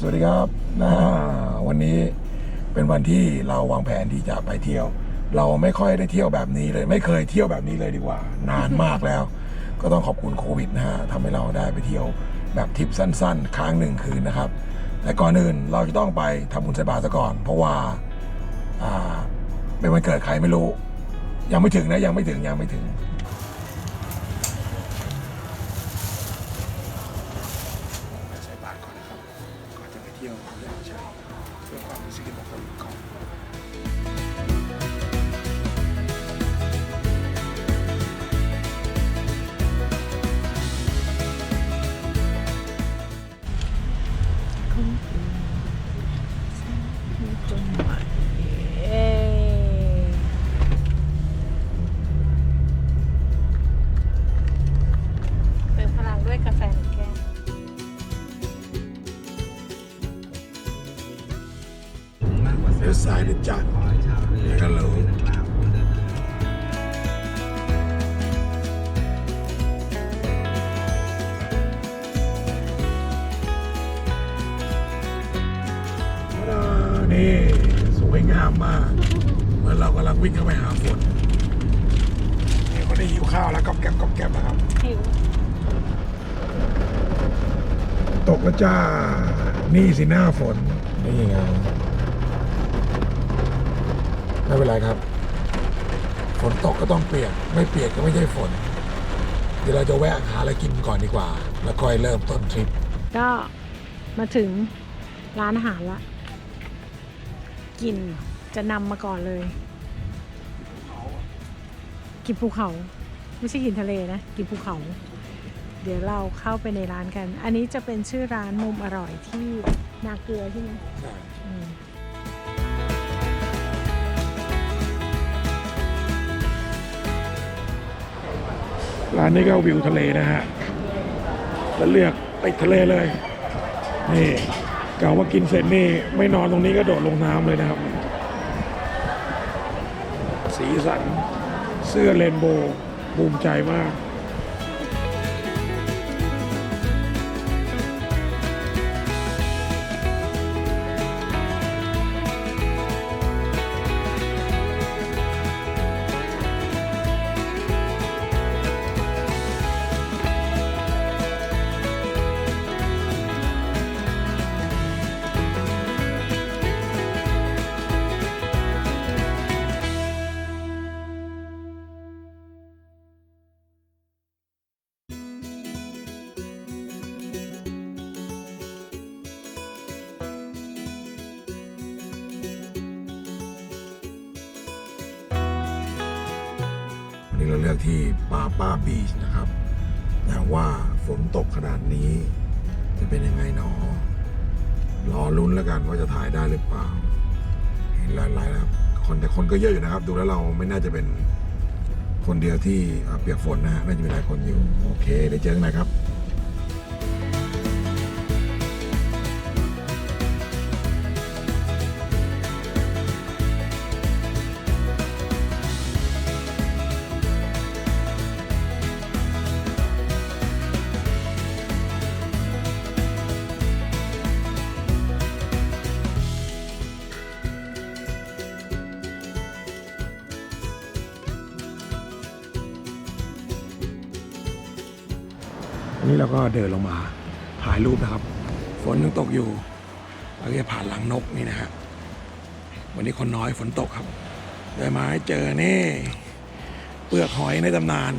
สวัสดีครับอ่าวันนี้เป็นวันที่เราวางแผนที่จะไปเที่ยว เราไม่ค่อยได้เที่ยวแบบนี้เลย ไม่เคยเที่ยวแบบนี้เลยดีกว่า นานมากแล้ว ก็ต้องขอบคุณโควิดนะฮะทำให้เราได้ไปเที่ยวแบบทริปสั้น ๆ ค้างหนึ่งคืนนะครับ แต่ก่อนอื่นเราจะต้องไปทำบุญใส่บาตรซะก่อน เพราะว่าอ่าเป็นวันเกิดใครไม่รู้ ยังไม่ถึงนะยังไม่ถึงยังไม่ถึง ใส่บาตรก่อนนะครับ ก่อนจะไป เที่ยวเรื่องใช้เพื่อความเป็นสิริมงคลก่อน มมากเหมือนเรากำลังวิ่งเข้าไปหาฝนนี่คนได้หิวข้าวแล้วก๊อบแก๊บก๊อบแก๊บนะครับ หิวตกแล้วจ้า นี่สิหน้าฝน นี่ไงไม่เป็นไรครับ ฝนตกก็ต้องเปียก ไม่เปียกก็ไม่ใช่ฝน เดี๋ยวเราจะแวะหาอะไรกินก่อนดีกว่า แล้วค่อยเริ่มต้นทริป ก็มาถึงร้านอาหารละ กิน จะนำมาก่อนเลย กินภูเขา ไม่ใช่กินทะเลนะ กินภูเขา เดี๋ยวเราเข้าไปในร้านกัน อันนี้จะเป็นชื่อร้านมุมอร่อยที่นาเกลือใช่ไหมอืมร้านนี้ก็วิวทะเลนะฮะ แล้วเลือกติดทะเลเลย นี่กล่าวว่ากินเสร็จนี่ไม่นอนตรงนี้ก็โดดลงน้ำเลยนะครับ สีสัน เสื้อเรนโบว์ภูมิใจมาก ลือกที่ปาป้าบีชนะครับ แต่ว่าฝนตกขนาดนี้ จะเป็นยังไงหนอ รอลุ้นแล้วกันว่าจะถ่ายได้หรือเปล่า เห็นหลายๆนะครับคนแต่คนก็เยอะอยู่นะครับ ดูแล้วเราไม่น่าจะเป็นคนเดียวที่เปียกฝนนะฮะน่าจะมีหลายคนอยู่ โอเคได้เจอกันนะครับ อันนี้เราก็เดินลงมาถ่ายรูปนะครับ ฝนยังตกอยู่เราจะผ่านหลังนกนี่นะฮะวันนี้คนน้อยฝนตกครับได้มาให้เจอนี่เปลือกหอยในตำนาน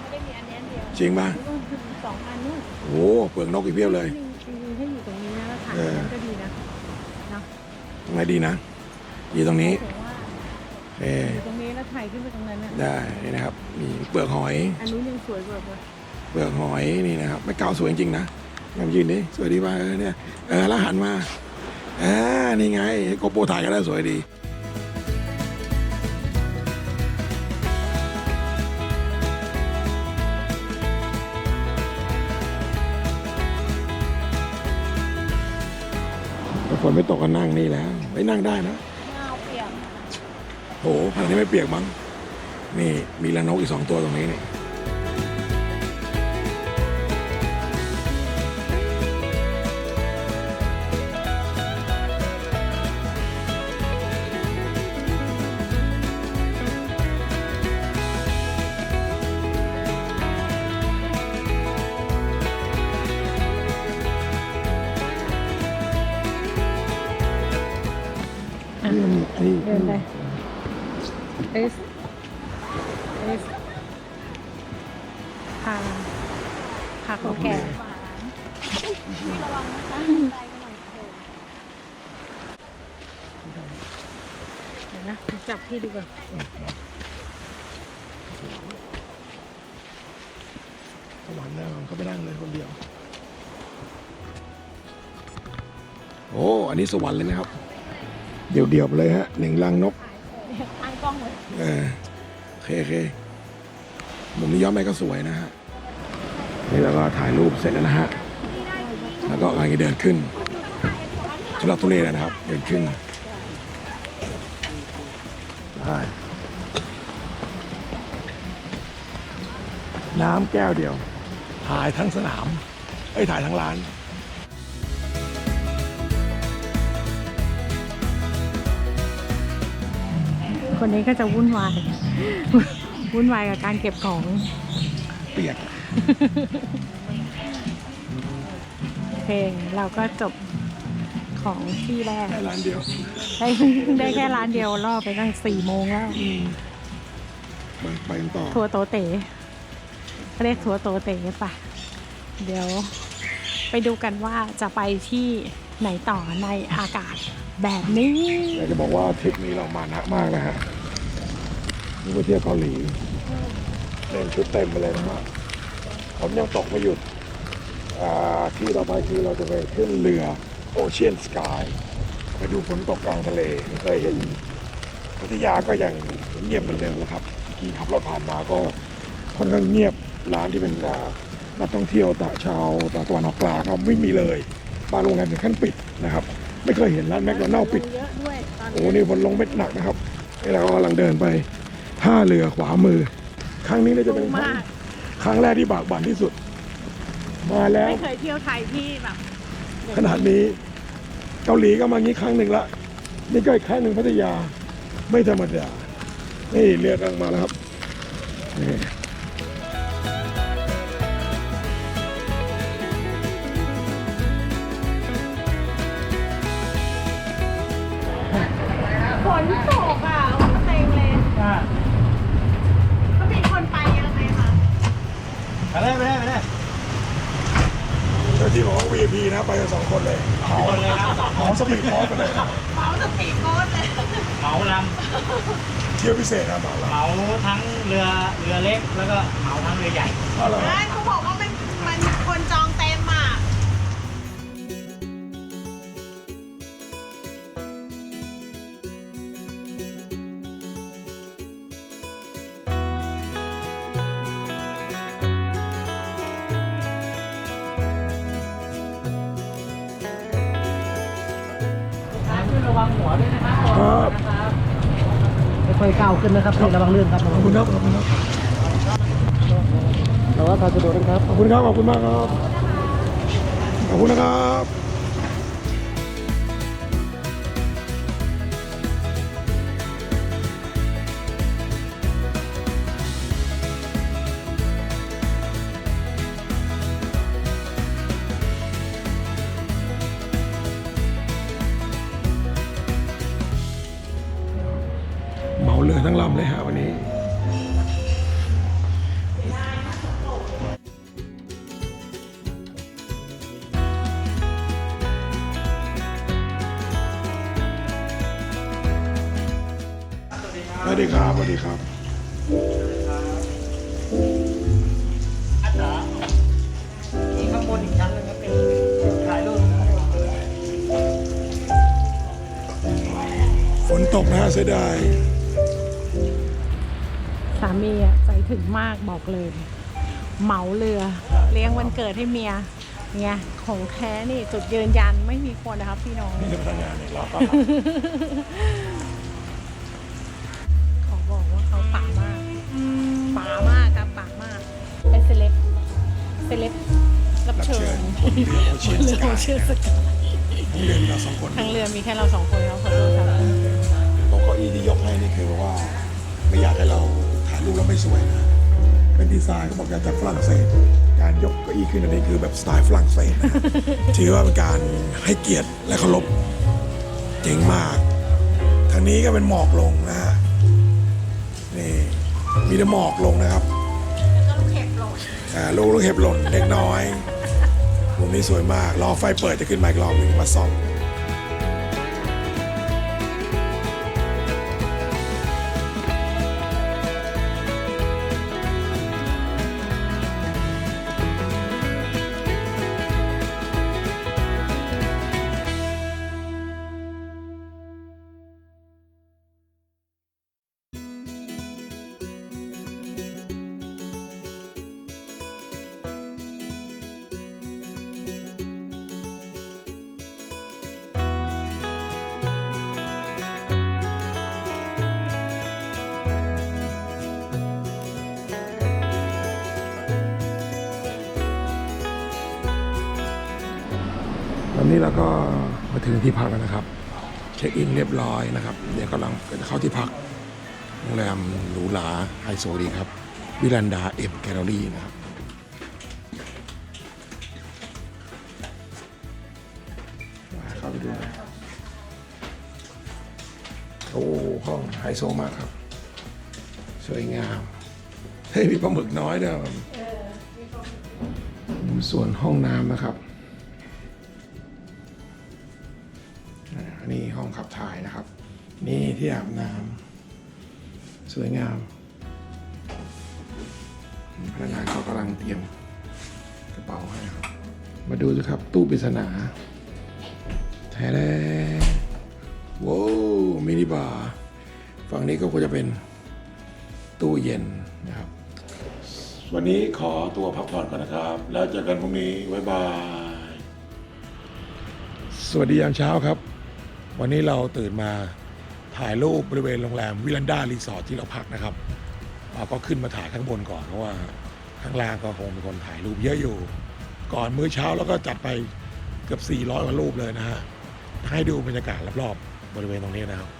ไม่ได้มีอันนี้อันเดียวจริงปะนู่นสองอันนู่นโอ้เปลือกนกอีกเพียบเลยจริงๆถ้าอยู่ตรงนี้นะแล้วถ่ายเออนั้นก็ดีนะเนาะตรงไหนดีนะอยู่ตรงนี้ถือว่าเอ่อยู่ตรงนี้แล้วถ่ายขึ้นไปตรงนั้นน่ะได้นี่นะครับมีเปลือกหอย อันนู้นยังสวยกว่า เลยเปลือกหอยนี่นะครับไม่เก่าสวยจริงๆนะงามยืนดิสวยดีป่ะเออเนี่ยเออแล้วหันมาอ่านี่ไงโกโปรถ่ายก็ได้สวยดีถ้าฝนไม่ตกก็นั่งนี่แล้วไม่นั่งได้นะไม่เอาเปียกโหขนาดนี้ไม่เปียกมั้งนี่มีละนกอีกสองตัวตรงนี้นี่ สเอสพาพาคนแก่เดี๋ยวนะจับพี่ดีกว่าสวรรค์แล้วเขาไปนั่งเลยคนเดียว โอ้ อันนี้สวรรค์เลยนะครับ เดี่ยวๆไปเลยฮะหนึ่งลังนกตั้งกล้องไว้เออโอเคโอเคมุมนี้ย้อนไปก็สวยนะฮะนี่แล้วก็ถ่ายรูปเสร็จแล้วนะฮะแล้วก็กำลังจะเดินขึ้นทุลักทุเลนะครับ เดินขึ้นได้น้ำแก้วเดียว ถ่ายทั้งสนามไอ้ยถ่ายทั้งร้าน คนนี้ก็จะวุ่นวาย วุ่นวายกับการเก็บของ เปียก เพลงเราก็จบของที่แรก แค่ร้านเดียว ได้ได้แค่ร้านเดียวรอบไปตั้งสี่โมงแล้วอืมไปไปกันต่อ ทัวร์โตเต๋เขาเรียกทัวร์โตเต๋ปะเดี๋ยว ไปดูกันว่าจะไปที่ ไหนต่อในอากาศแบบนี้ อยากจะบอกว่าทริปนี้เรามานะมากนะฮะนี่ไปเที่ยวเกาหลีเล่นชุดเต็มไปเลยนะฮะผมยังตกไม่หยุดที่เราไปคือเราจะไปขึ้นเรือโอเชียนสกายไปดูฝนตกกลางทะเลไม่เคยเห็นพัทยาก็ยังเงียบเหมือนเดิมนะครับกี้ขับรถผ่านมาก็ค่อนข้างเงียบร้านที่เป็นอ่านักท่องเที่ยวต่างชาวต่างตะวันออกกลางครับไม่มีเลย บางโรงแรมถึงขั้นปิดนะครับ ไม่เคยเห็นร้านแมคโดนัลล์ปิด เยอะด้วยตอนโอ้โหนี่ฝนลงเม็ดหนักนะครับนี่เราก็กำลังเดินไปท่าเรือขวามือ ครั้งนี้น่าจะเป็นครั้งมากครั้งแรกที่บากบั่นที่สุด มาแล้ว ไม่เคยเที่ยวไทยที่แบบขนาดนี้เกาหลีก็มางี้ครั้งหนึ่งละ นี่ก็อีกครั้งหนึ่งพัทยา ไม่ธรรมดา นี่เรือกำลังมาแล้วครับนี่ ไปเลยไปเลยไปเลยเจ้าที่บอกว่า VIP นะไปกันสองคนเลยเหมาเลยครับหอสปีดพอไปเลยเมาสปีดโบ๊ทเลยเหมาลเที่ยวพิเศษนะบอกำเราเหมาทั้งเรือเรือเล็กแล้วก็เหมาทั้งเรือใหญ่เอาละใช่เขาบอกว่า ขึ้นนะครับระวังลื่นครับขอบคุณครับขอบคุณครับระวังการสะดวกนะครับขอบคุณครับขอบคุณมากครับขอบคุณนะครับ สวัสดีครับสวัสดีครับมีข้างบนอีกชั้นนึงก็เป็นถ่ายรูปฝนตกนะฮะเสียดายสามีอะใจถึงมากบอกเลย เหมาเรือ เลี้ยงวันเกิดให้เมียเนี่ยของแท้นี่จุดยืนยันไม่มีคนนะครับพี่น้อง นี่คือพนักงานเนี่ยรอต้อนรับ เซเลบรับรับเชิเชิญญคนเรือโอเชียนเรืสอกายเชื่อสกายทั้งเรือมีเราสองคนทั้งเรือมีแค่เราสองคนครับขอโทษครับโต๊ะเก้าอี้ที่ยกให้นี่คือว่า ไม่อยากให้เราถ่ายรูปแล้วไม่สวยนะ เป็นดีไซน์เขาบอกจากฝรั่งเศส การยกเก้าอี้ขึ้นอันนี้คือแบบสไตล์ฝรั่งเศสนะ ถือว่าเป็นการให้เกียรติและเคารพเจ๋งมากทางนี้ก็เป็นหมอกลงนะฮะนี่มีแต่หมอกลงนะครับก็ลูกเห็บโห ลูกลูกเห็บหล่นเล็กน้อยมุมนี้สวยมาก รอไฟเปิดจะขึ้นมาอีกรอบหนึ่งมาส่อง ตอนนี้เราก็มาถึงที่พักแล้วนะครับ เช็คอินเรียบร้อยนะครับ เดี๋ยวกำลังจะเข้าที่พักโรงแรมหรูหราไฮโซดีครับวิลันดาเอ็มแกลเลอรี่นะครับมาเข้าไปดูน่อยโอ้ห้องไฮโซมากครับ สวยงาม เฮ้ยมีปลาหมึกน้อยด้วยส่วนห้องน้ำนะครับ นนี้ห้องขับถ่ายนะครับ นี่ที่อาบน้ำสวยงามพนักงานเขากำลังเตรียมกระเป๋าให้ครับ มาดูสิครับตู้ปริศนาแท้แล้ว้าวมินิบาร์ฝั่งนี้ก็ควรจะเป็นตู้เย็นนะครับ วันนี้ขอตัวพักผ่อนก่อนนะครับ แล้วเจอกันพรุ่งนี้ บ๊ายบาย สวัสดียามเช้าครับ วันนี้เราตื่นมาถ่ายรูปบริเวณโรงแรมวิลันดารีสอร์ทที่เราพักนะครับเราก็ขึ้นมาถ่ายข้างบนก่อนเพราะว่าข้างล่างก็คงเป็นคนถ่ายรูปเยอะอยู่ ก่อนมื้อเช้าแล้วก็จัดไปเกือบ400กว่ารูปเลยนะฮะให้ดูบรรยากาศรอบๆบริเวณตรงนี้นะครับ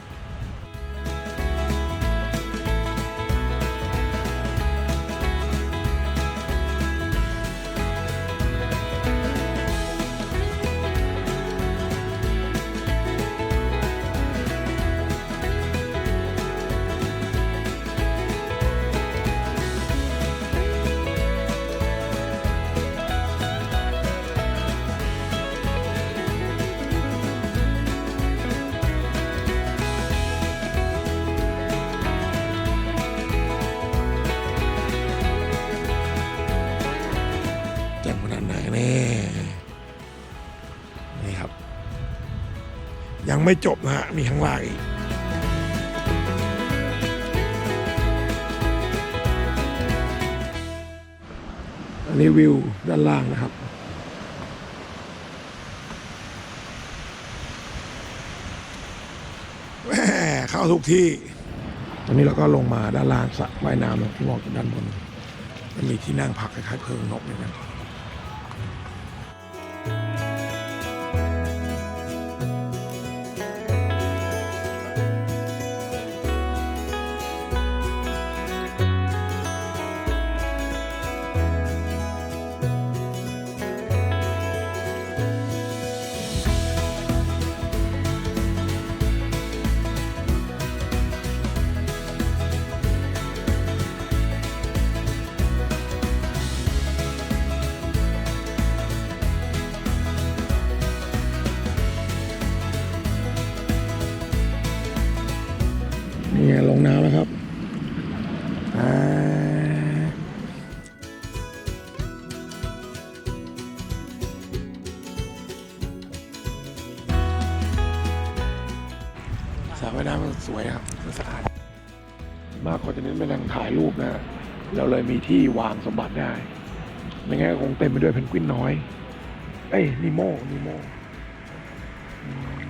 ยังไม่จบนะฮะ มีข้างล่างอีกอันนี้วิวด้านล่างนะครับ แหมเข้าทุกที่ ตอนนี้เราก็ลงมาด้านล่างสระว่ายน้ำที่มองจากด้านบน มันมีที่นั่งพักคล้ายๆเพิงนกเนี่ยนะนี่ มีที่วางสมบัติได้ไม่งั้นก็คงเต็มไปด้วยเพนกวินน้อย เอ้ยนิโมนิโมอืม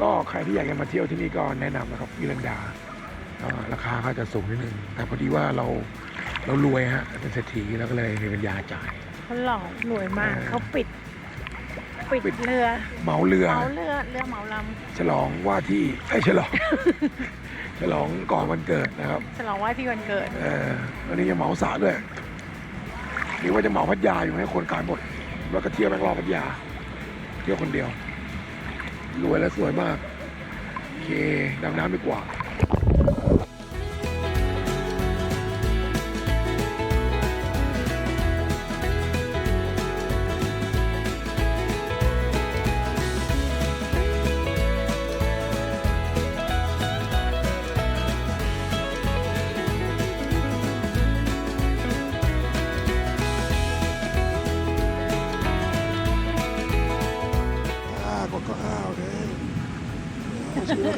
ก็ใครที่อยากจะมาเที่ยวที่นี่ก็แนะนำนะครับวิลันดาอ่าราคาก็จะสูงนิดนึง แต่พอดีว่าเราเรารวยฮะ เป็นเศรษฐีแล้วก็เลยมีปัญญาจ่ายเขาหล่อรวยมากเออเขาปิด ปิดเรือ เหมาเรือ เหมาเรือ เรือเหมาลฉลองว่าที่ไอ้ยฉลอง ฉลองก่อนวันเกิดนะครับำฉลองว่าที่วันเกิด เออวันนี้จะเหมาสระด้วยหรือว่าจะเหมาพัทยาอยู่ให้คนขายหมด แล้วก็เที่ยวแบงรอพัทยา เที่ยวคนเดียว รวยและสวยมาก โอเคดำน้ำดีกว่า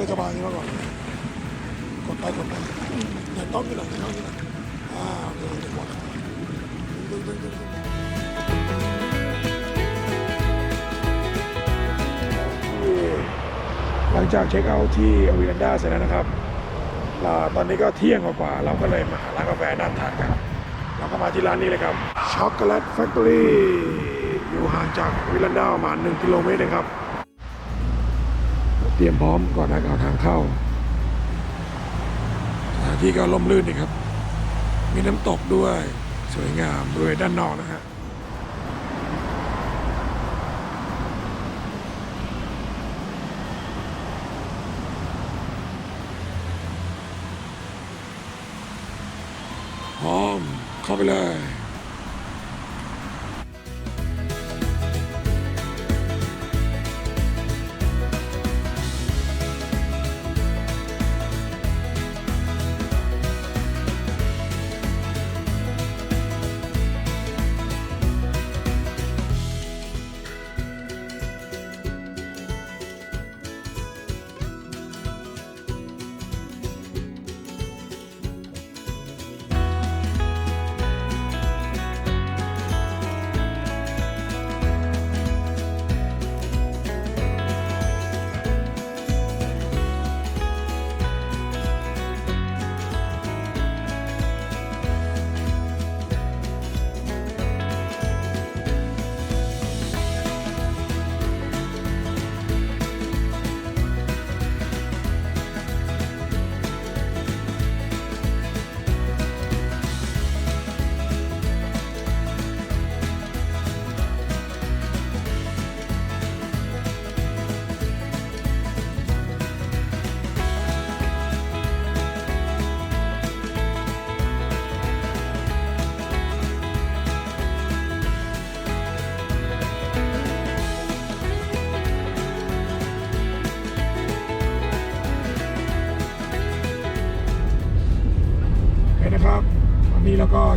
เอาชีวิตเราสบายนี้มาก่อนกดไปกดไปอย่าต้องกันหน่อยอย่าต้องกันหน่อยอ่าโอเคเดี๋ยวกดดึงดึงดึงดึงหลังจากเช็คเอาท์ที่อวิรันดาเสร็จแล้วนะครับ ตอนนี้ก็เที่ยงกว่าเราก็เลยมาหาร้านกาแฟนั่งทานกัน เราก็มาที่ร้านนี้เลยครับช็อกโกแลตแฟคทอรี่อยู่ห่างจากวิลันดาประมาณ1กิโลเมตรเองครับ เตรียมพร้อมก่อนนะเอาทางเข้าสถานที่ก็ล่มลื่นดีครับ มีน้ำตกด้วยสวยงามด้วยด้านนอกนะฮะพร้อมเข้าไปเลย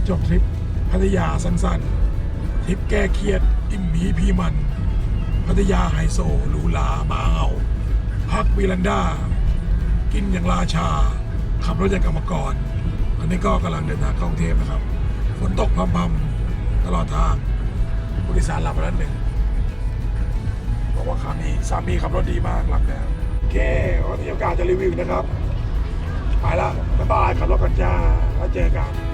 จบทริปพัทยาสั้นๆทริปแก้เครียดอิ่มหมีพีมัน พัทยาไฮโซหรูหราบาเอาพักวีลันดากินอย่างราชา ขับรถอย่างกรรมกรอันนี้ก็กำลังเดินทางเข้ากรุงเทพนะครับฝนตกพรำๆตลอดทางผู้โดยสารหลับไปแล้วหนึ่งบอกว่าคราวนี้สามีขับรถดีมากหลับแล้วโอเควันนี้มีโอกาสจะรีวิวนะครับ ไปละบ๊ายบายขับรถกันจ้าแล้วเจอกัน